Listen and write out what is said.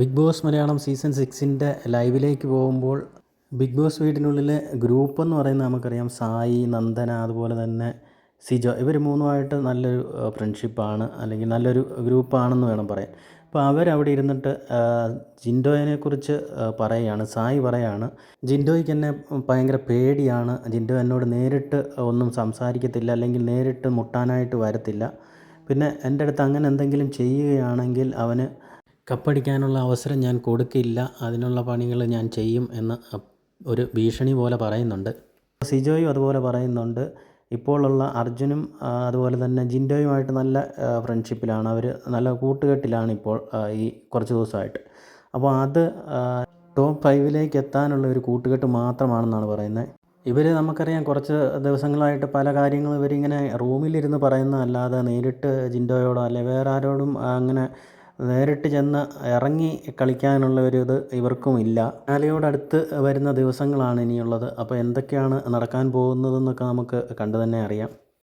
Big Boss Malayalam season സിക്സിന്റെ ലൈവിലേക്ക് പോകുമ്പോൾ ബിഗ് ബോസ് വീടിനുള്ളിലെ ഗ്രൂപ്പ് എന്ന് പറയുന്നത് നമുക്കറിയാം. സായി നന്ദന അതുപോലെ തന്നെ സിജോ. ഇവർ മൂന്നുമായിട്ട് നല്ലൊരു ഫ്രണ്ട്ഷിപ്പാണ് അല്ലെങ്കിൽ നല്ലൊരു ഗ്രൂപ്പാണെന്ന് വേണം പറയാൻ. അപ്പോൾ അവരവിടെ ഇരുന്നിട്ട് ജിൻഡോയിനെക്കുറിച്ച് കുറിച്ച് പറയുകയാണ് സായി പറയാണ് ജിൻഡോയ്ക്ക് എന്നെ ഭയങ്കര പേടിയാണ്. ജിൻഡോ എന്നോട് നേരിട്ട് ഒന്നും സംസാരിക്കത്തില്ല. അല്ലെങ്കിൽ നേരിട്ട് മുട്ടാനായിട്ട് വരത്തില്ല. പിന്നെ എന്റെ അടുത്ത് അങ്ങനെ എന്തെങ്കിലും ചെയ്യുകയാണെങ്കിൽ അവന് കപ്പടിക്കാനുള്ള അവസരം ഞാൻ കൊടുക്കില്ല. അതിനുള്ള പണികൾ ഞാൻ ചെയ്യും എന്ന് ഒരു ഭീഷണി പോലെ പറയുന്നുണ്ട്. സിജോയും അതുപോലെ പറയുന്നുണ്ട്. ഇപ്പോഴുള്ള അർജുനും അതുപോലെ തന്നെ ജിൻഡോയുമായിട്ട് നല്ല ഫ്രണ്ട്ഷിപ്പിലാണ് അവർ നല്ല കൂട്ടുകെട്ടിലാണ് ഇപ്പോൾ ഈ കുറച്ച് ദിവസമായിട്ട്. അപ്പോൾ അത് ടോപ്പ് ഫൈവിലേക്ക് എത്താനുള്ള ഒരു കൂട്ടുകെട്ട് മാത്രമാണെന്നാണ് പറയുന്നത്. ഇവർ നമുക്കറിയാം കുറച്ച് ദിവസങ്ങളായിട്ട് പല കാര്യങ്ങളും ഇവരിങ്ങനെ റൂമിലിരുന്ന് പറയുന്നതല്ലാതെ നേരിട്ട് ജിൻഡോയോടോ അല്ലെ വേറെ ആരോടും അങ്ങനെ നേരിട്ട് ചെന്ന് ഇറങ്ങി കളിക്കാനുള്ള ഒരു ഇത് ഇവർക്കും ഇല്ല ഫിനാലയോടടുത്ത് വരുന്ന ദിവസങ്ങളാണ് ഇനിയുള്ളത്. അപ്പോൾ എന്തൊക്കെയാണ് നടക്കാൻ പോകുന്നതെന്നൊക്കെ നമുക്ക് കണ്ടു തന്നെ അറിയാം.